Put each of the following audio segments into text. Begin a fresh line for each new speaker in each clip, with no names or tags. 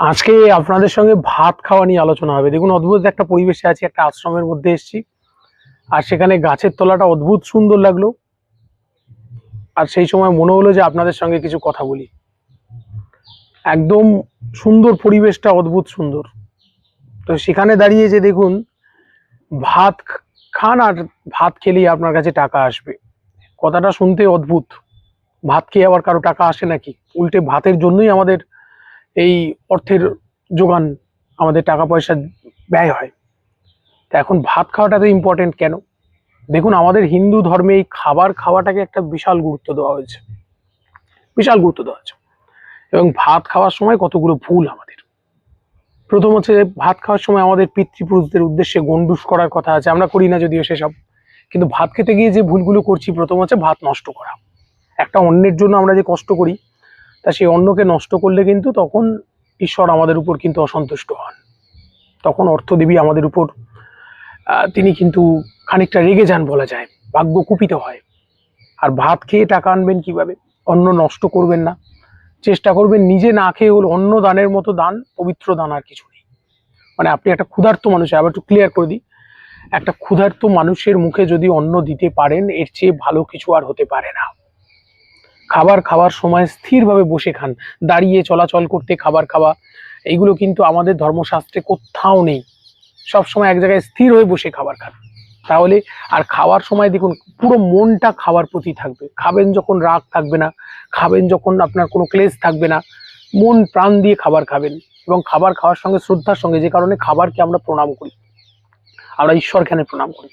আজকে আপনাদের সঙ্গে ভাত খাওয়া নিয়ে আলোচনা হবে। দেখুন, অদ্ভুত একটা পরিবেশে আছি, একটা আশ্রমের মধ্যে এসেছি। আর সেখানে গাছের তলাটা অদ্ভুত সুন্দর লাগল। আর সেই সময় মনে হলো যে আপনাদের সঙ্গে কিছু কথা বলি। একদম সুন্দর পরিবেশটা, অদ্ভুত সুন্দর। তো সেখানে দাঁড়িয়ে যে দেখুন, ভাত খান আর ভাত খেলেই আপনার কাছে টাকা আসবে। কথাটা শুনতে অদ্ভুত। ভাত খেয়ে আবার কারও টাকা আসে নাকি? উল্টে ভাতের জন্যই আমাদের এই অর্থের যোগান আমাদের টাকা পয়সা ব্যয় হয়। তা এখন ভাত খাওয়াটা তো ইম্পর্টেন্ট কেন? দেখুন, আমাদের হিন্দু ধর্মে এই খাবার খাওয়াটাকে একটা বিশাল গুরুত্ব দেওয়া হয়েছে। বিশাল গুরুত্ব দেওয়া হয়েছে। এবং ভাত খাওয়ার সময় কতগুলো ভুল আমাদের। প্রথম হচ্ছে ভাত খাওয়ার সময় আমাদের পিতৃপুরুষদের উদ্দেশ্যে গন্ডুস করার কথা আছে। আমরা করি না যদিও সেসব। কিন্তু ভাত খেতে গিয়ে যে ভুলগুলো করছি, প্রথম হচ্ছে ভাত নষ্ট করা। একটা অন্যের জন্য আমরা যে কষ্ট করি তা সেই অন্নকে নষ্ট করলে কিন্তু তখন ঈশ্বর আমাদের উপর কিন্তু অসন্তুষ্ট হন। তখন অর্থদেবী আমাদের উপর তিনি কিন্তু খানিকটা রেগে যান বলা যায়, ভাগ্য কুপিত হয়। আর ভাত খেয়ে টাকা আনবেন কীভাবে? অন্ন নষ্ট করবেন না। চেষ্টা করবেন নিজে না খেয়ে হলো অন্ন দানের মতো দান, পবিত্র দান আর কিছু নেই। মানে আপনি একটা ক্ষুধার্ত মানুষ, আবার একটু ক্লিয়ার করে দিই। একটা ক্ষুধার্ত মানুষের মুখে যদি অন্ন দিতে পারেন, এর চেয়ে ভালো কিছু আর হতে পারে না। খাবার খাওয়ার সময় স্থিরভাবে বসে খান। দাঁড়িয়ে চলাচল করতে, খাবার খাওয়া, এইগুলো কিন্তু আমাদের ধর্মশাস্ত্রে কোথাও নেই। সব সময় এক জায়গায় স্থির হয়ে বসে খাবার খান। তাহলে আর খাওয়ার সময় দেখুন, পুরো মনটা খাবার প্রতি থাকবে। খাবেন যখন রাগ থাকবে না, খাবেন যখন আপনার কোনো ক্লেশ থাকবে না, মন প্রাণ দিয়ে খাবার খাবেন এবং খাবার খাওয়ার সঙ্গে শ্রদ্ধার সঙ্গে যে কারণে খাবারকে আমরা প্রণাম করি। আমরা ঈশ্বরখানে প্রণাম করি।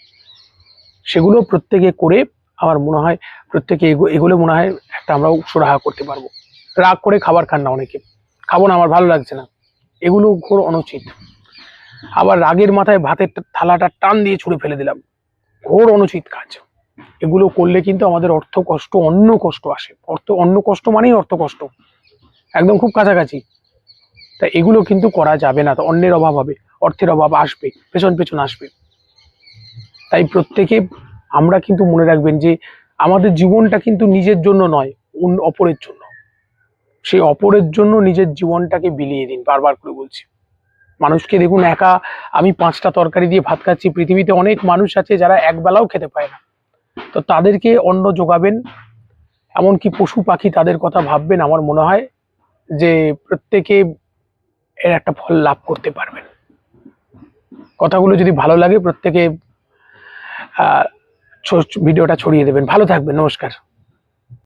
সেগুলো প্রত্যেকে করে আমার মনে হয় প্রত্যেকে এগো- এগুলো মনে হয় একটা আমরা সুরাহা করতে পারব। রাগ করে খাবার খান না অনেকে। খাব না, আমার ভালো লাগছে না। এগুলো ঘোর অনুচিত। আবার রাগের মাথায় ভাতের থালাটা টান দিয়ে ছুঁড়ে ফেলে দিলাম। ঘোর অনুচিত কাজ। এগুলো করলে কিন্তু আমাদের অর্থ কষ্ট, অন্য কষ্ট আসে। অর্থ অন্য কষ্ট মানেই অর্থ কষ্ট। একদম খুব কাছাকাছি। তা এগুলো কিন্তু করা যাবে না। তো অন্যের অভাব হবে। অর্থের অভাব আসবে, পেছন পেছন আসবে। তাই প্রত্যেকে আমরা কিন্তু মনে রাখবেন যে আমাদের জীবনটা কিন্তু নিজের জন্য নয় অপরের জন্য। সেই অপরের জন্য নিজের জীবনটাকে বিলিয়ে দিন, বারবার করে বলছি। মানুষকে দেখুন, একা আমি পাঁচটা তরকারি দিয়ে ভাত খাচ্ছি, পৃথিবীতে অনেক মানুষ আছে যারা একবেলাও খেতে পায় না। তো তাদেরকে অন্ন যোগাবেন, এমনকি পশু পাখি তাদের কথা ভাববেন, আমার মনে হয় যে প্রত্যেকে এর একটা ফল লাভ করতে পারবেন। কথাগুলো যদি ভালো লাগে, প্রত্যেকে ভিডিওটা ছড়িয়ে দেবেন। ভালো থাকবেন নমস্কার।